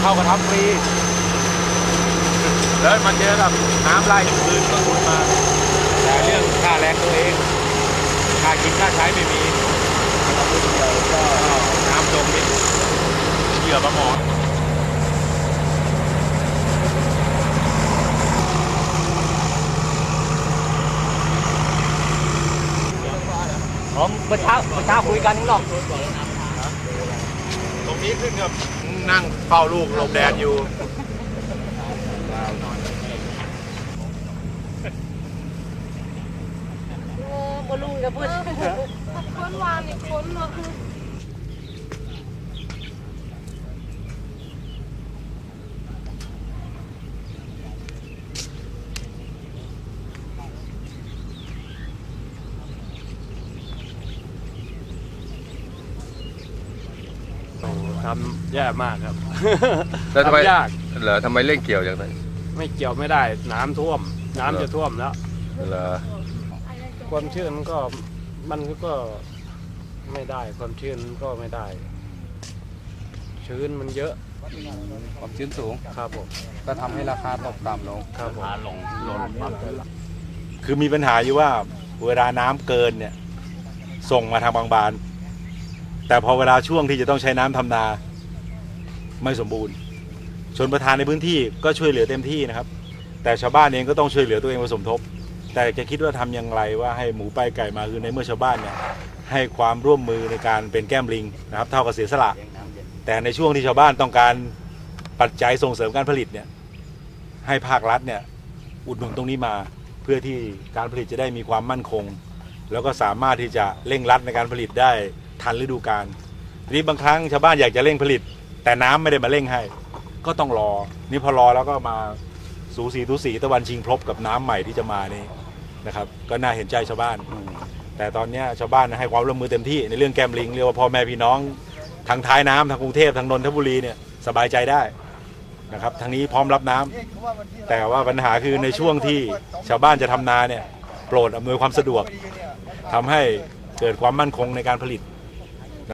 เข้าก็ทำฟรีแล้วมาเจอกับน้ำไล่คืนก็คุณมาแต่เรื่องค่าแรงตัวเองค่ากินค่าใช้ไม่มีก็น้ำจมนี่เหยื่อปลาหมอผมเมื่อเช้าเมื่อเช้าคุยกันข้างนอก งนี้ขึ้นกับนั่งเฝ้าลูกหลบแดดอยู่บลุงกับเพื่อนคนวานอีกคนเนาะ ทำแย่มากครับ แล้วทำไมยาก เหรอทำไมเร่งเกี่ยวอย่างนั้นไม่เกี่ยวไม่ได้ น้ำท่วม น้ำจะท่วมแล้ว เหรอความชื้นก็มันก็ไม่ได้ ความชื้นก็ไม่ได้ ชื้นมันเยอะความชื้นสูงครับผมก็ทำให้ราคาตกต่ำลง ครับผมลงลงปรับไปละคือมีปัญหาอยู่ว่าเวลาน้ำเกินเนี่ย ส่งมาทางบางบาน แต่พอเวลาช่วงที่จะต้องใช้น้ำทำนาไม่สมบูรณ์ชนประธานในพื้นที่ก็ช่วยเหลือเต็มที่นะครับ แต่ชาวบ้านเองก็ต้องช่วยเหลือตัวเองมาสมทบ แต่จะคิดว่าทำอย่างไรว่าให้หมูไปไก่มาคือในเมื่อชาวบ้านเนี่ยให้ความร่วมมือในการเป็นแก้มลิงนะครับ เท่ากับเสียสละ แต่ในช่วงที่ชาวบ้านต้องการปัจจัยส่งเสริมการผลิตเนี่ยให้ภาครัฐเนี่ยอุดหนุนตรงนี้มาเพื่อที่การผลิตจะได้มีความมั่นคง แล้วก็สามารถที่จะเร่งรัดในการผลิตได้ ทันฤดูกาลทีนี้บางครั้งชาวบ้านอยากจะเร่งผลิต แต่น้ำไม่ได้มาเร่งให้ ก็ต้องรอ นี่พอรอแล้วก็มาสูสีทุสีตะวันชิงพลบกับน้ำใหม่ที่จะมานี่นะครับ ก็น่าเห็นใจชาวบ้าน แต่ตอนนี้ชาวบ้านให้ความร่วมมือเต็มที่ในเรื่องแกมลิงเรียกว่าพ่อแม่พี่น้องทางท้ายน้ำทางกรุงเทพทางนนทบุรีเนี่ยสบายใจได้นะครับทางนี้พร้อมรับน้ำแต่ว่าปัญหาคือในช่วงที่ชาวบ้านจะทำนาเนี่ยโปรดอำนวยความสะดวกทำให้เกิดความมั่นคงในการผลิต